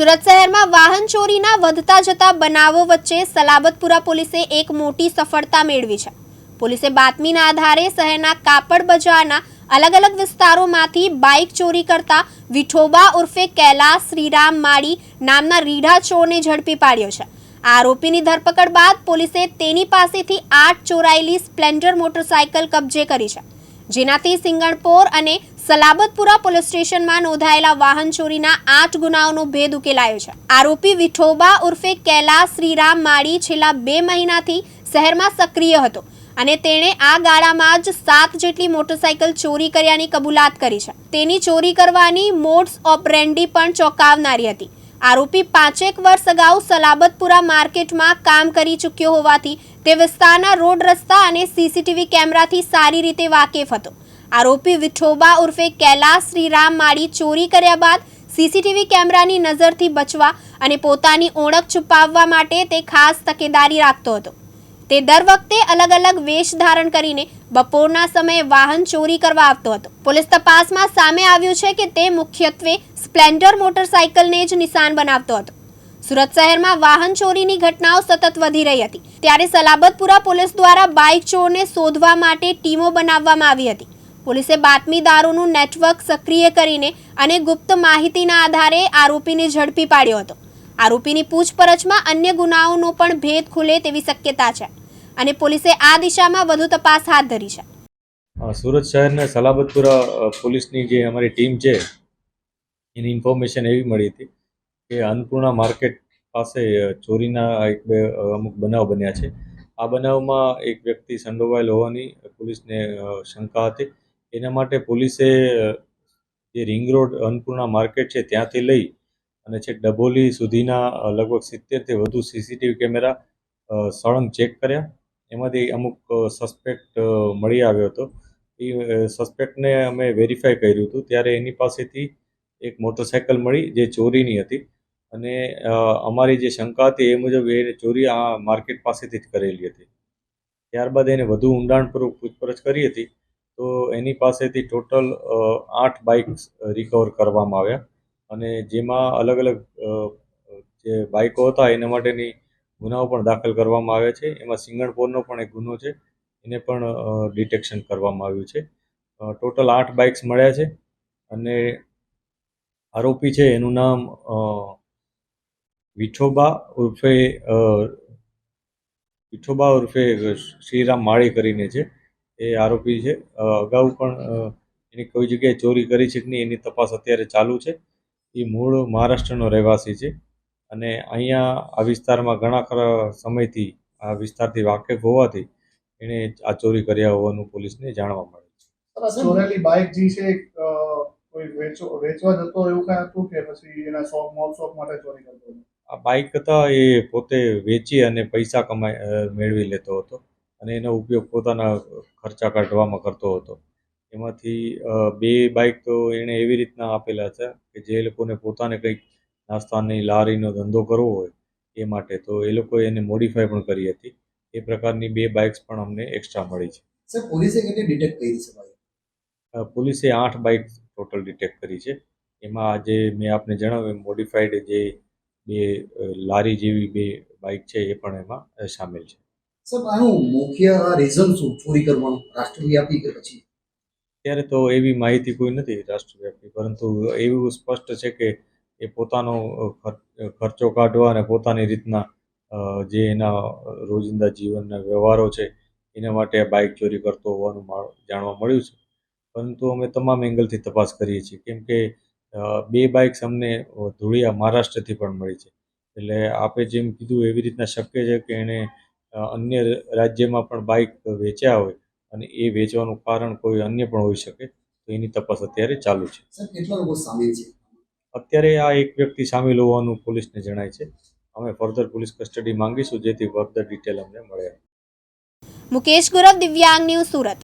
સુરત શહેરમાં વાહન ચોરીના વધતા જતા બનાવો વચ્ચે સલાબતપુરા પોલીસે એક મોટી સફળતા મેળવી છે. પોલીસે બાતમીના આધારે શહેરના કાપડ બજારના અલગ અલગ વિસ્તારોમાંથી બાઇક ચોરી કરતા વિઠોબા ઉર્ફે કૈલાસ, શ્રીરામ માળી નામના રીઢા ચોરને ઝડપી પાડ્યો છે. આરોપીની ધરપકડ બાદ પોલીસે તેની પાસેથી આઠ ચોરાયેલી સ્પ્લેન્ડર મોટરસાયકલ કબજે કરી છે. જેનાથી સિંગણપોર અને સલાબતપુરા પોલીસ સ્ટેશનમાં નોંધાયેલા વાહન ચોરીના આઠ ગુનાઓનો ભેદ ઉકેલાયો છે. આરોપી વિઠોબા ઉર્ફે કૈલાસ શ્રીરામ માળી છેલ્લા બે મહિનાથી શહેરમાં સક્રિય હતો અને તેણે આ ગાળામાં જ સાત જેટલી મોટરસાયકલ ચોરી કર્યાની કબૂલાત કરી છે. તેની ચોરી કરવાની મોડ્સ ઓપરેન્ડી પણ ચોંકાવનારી હતી. આરોપી પાંચેક વર્ષ અગાઉ સલાબતપુરા માર્કેટમાં કામ કરી ચૂક્યો હોવાથી તે વિસ્તારના રોડ રસ્તા અને સીસીટીવી કેમેરાથી સારી રીતે વાકેફ હતો. આરોપી વિઠોબા ઉર્ફે કૈલાસ શ્રીરામ માળી ચોરી કર્યા બાદ સીસીટીવી કેમેરાની નજરથી બચવા અને પોતાની ઓળખ છુપાવવા માટે તે ખાસ તકેદારી રાખતો હતો. તે દર વખતે અલગ અલગ વેશ ધારણ કરીને બપોરના સમયે વાહન ચોરી કરવા આવતો હતો. પોલીસ તપાસમાં સામે આવ્યું છે કે તે મુખ્યત્વે સ્પ્લેન્ડર મોટરસાયકલને જ નિશાન બનાવતો હતો. સુરત શહેરમાં વાહન ચોરીની ઘટનાઓ સતત વધી રહી હતી. ત્યારે સલાબતપુરા પોલીસ દ્વારા બાઇક ચોરને શોધવા માટે ટીમો બનાવવામાં આવી હતી. પોલીસે બાતમીદારોનું નેટવર્ક સક્રિય કરીને અને ગુપ્ત માહિતીના આધારે આરોપીને ઝડપી પાડ્યો હતો. આરોપીની પૂછપરછમાં અન્ય ગુનાઓનો પણ ભેદ ખુલે તેવી શક્યતા છે અને પોલીસે આ દિશામાં વધુ તપાસ હાથ ધરી છે. સુરત શહેરના સલાબતપુરા પોલીસની જે અમારી ટીમ છે, એની ઇન્ફોર્મેશન એવી મળી હતી કે અન્નપૂર્ણા માર્કેટ પાસે ચોરીના એક બે અમુક બનાવ બન્યા છે. આ બનાવમાં એક વ્યક્તિ સંડોવાયેલ હોવાની પોલીસને શંકા હતી. એના માટે પોલીસે જે રિંગ રોડ અન્નપૂર્ણા માર્કેટ છે ત્યાંથી લઈ અને છેક ડભોલી સુધીના લગભગ સિત્તેરથી વધુ સીસીટીવી કેમેરા સળંગ ચેક કર્યા. એમાંથી અમુક સસ્પેક્ટ મળી આવ્યો હતો. એ સસ્પેક્ટને અમે વેરીફાઈ કર્યું હતું. ત્યારે એની પાસેથી એક મોટરસાયકલ મળી જે ચોરીની હતી. અને અમારી જે શંકા હતી એ મુજબ એ ચોરી આ માર્કેટ પાસેથી જ કરેલી હતી. ત્યારબાદ એને વધુ ઊંડાણપૂર્વક પૂછપરછ કરી હતી. તો એની પાસેથી ટોટલ આઠ બાઇક્સ રિકવર કરવામાં આવ્યા. અને જેમાં અલગ અલગ જે બાઇકો હતા એના માટેની ગુનાઓ પણ દાખલ કરવામાં આવ્યા છે. એમાં સિંગણપોરનો પણ એક ગુનો છે. એને પણ ડિટેક્શન કરવામાં આવ્યું છે. ટોટલ આઠ બાઇક્સ મળ્યા છે. અને આરોપી છે, એનું નામ વિઠોબા ઉર્ફે વિઠોબા ઉર્ફે શ્રીરામ માળી કરીને છે. એ આરોપી છે. અગાઉ પણ એની કોઈ જગ્યાએ ચોરી કરી છે કે નહીં એની તપાસ અત્યારે ચાલુ છે. એ મૂળ મહારાષ્ટ્રનો રહેવાસી છે અને અહીંયા આ વિસ્તારમાં ઘણા ખરા સમયથી આ વિસ્તારથી વાકેફ હોવાથી એણે આ ચોરી કર્યા હોવાનું પોલીસને જાણવા મળે છે. ચોરેલી બાઇક જે છે કોઈ વેચવા જતો એવું કાંઈ હતું કે પછી એના શોખ મોલ શોખ માટે ચોરી કરતો આ બાઇક હતા એ પોતે વેચી અને પૈસા કમાઈ મેળવી લેતો હતો. અને એનો ઉપયોગ પોતાના ખર્ચા કાઢવામાં કરતો હતો. એમાંથી બે બાઇક તો એણે એવી રીતના આપેલા છે કે જે લોકોને પોતાને કંઈક નાસ્તાની લારીનો ધંધો કરવો હોય એ માટે તો એ લોકોએ એને મોડિફાય પણ કરી હતી. એ પ્રકારની બે બાઇક્સ પણ અમને એક્સ્ટ્રા મળી છે. સર પોલીસે કેટલી ડિટેક્ટ કરી છે પોલીસે આઠ બાઇક ટોટલ ડિટેક્ટ કરી છે. એમાં આજે મેં આપને જણાવ્યું મોડિફાઈડ જે બે લારી જેવી બે બાઇક છે એ પણ એમાં સામેલ છે. પછી? અત્યારે તો એવી માહિતી કોઈ નથી રાષ્ટ્રવ્યાપી, પરંતુ એવું સ્પષ્ટ છે કે એ પોતાનો ખર્ચો કાઢવા અને પોતાની રીતના જે એના રોજિંદા જીવનના વ્યવહારો છે, એના માટે બાઇક ચોરી કરતો હોવાનું જાણવા મળ્યું છે. પરંતુ અમે તમામ એંગલથી તપાસ કરીએ છીએ, કેમ કે બે બાઇક્સ અમને ધૂળિયા મહારાષ્ટ્રથી પણ મળી છે. એટલે આપે જેમ કીધું એવી રીતના શક્ય છે કે એણે અન્ય રાજ્યમાં પણ બાઇક વેચ્યા હોય અને એ વેચવાનું કારણ કોઈ અન્ય પણ હોઈ શકે તો એની તપાસ અત્યારે ચાલુ છે. સર કેટલા લોકો સામેલ છે? અત્યારે આ એક વ્યક્તિ સામેલ હોવાનું પોલીસને જણાય છે. અમે ફર્ધર પોલીસ કસ્ટડી માંગીશું જેથી ફર્ધર ડિટેલ અમને મળે. મુકેશ ગુરવ દિવ્યાંગ ન્યૂઝ સુરત.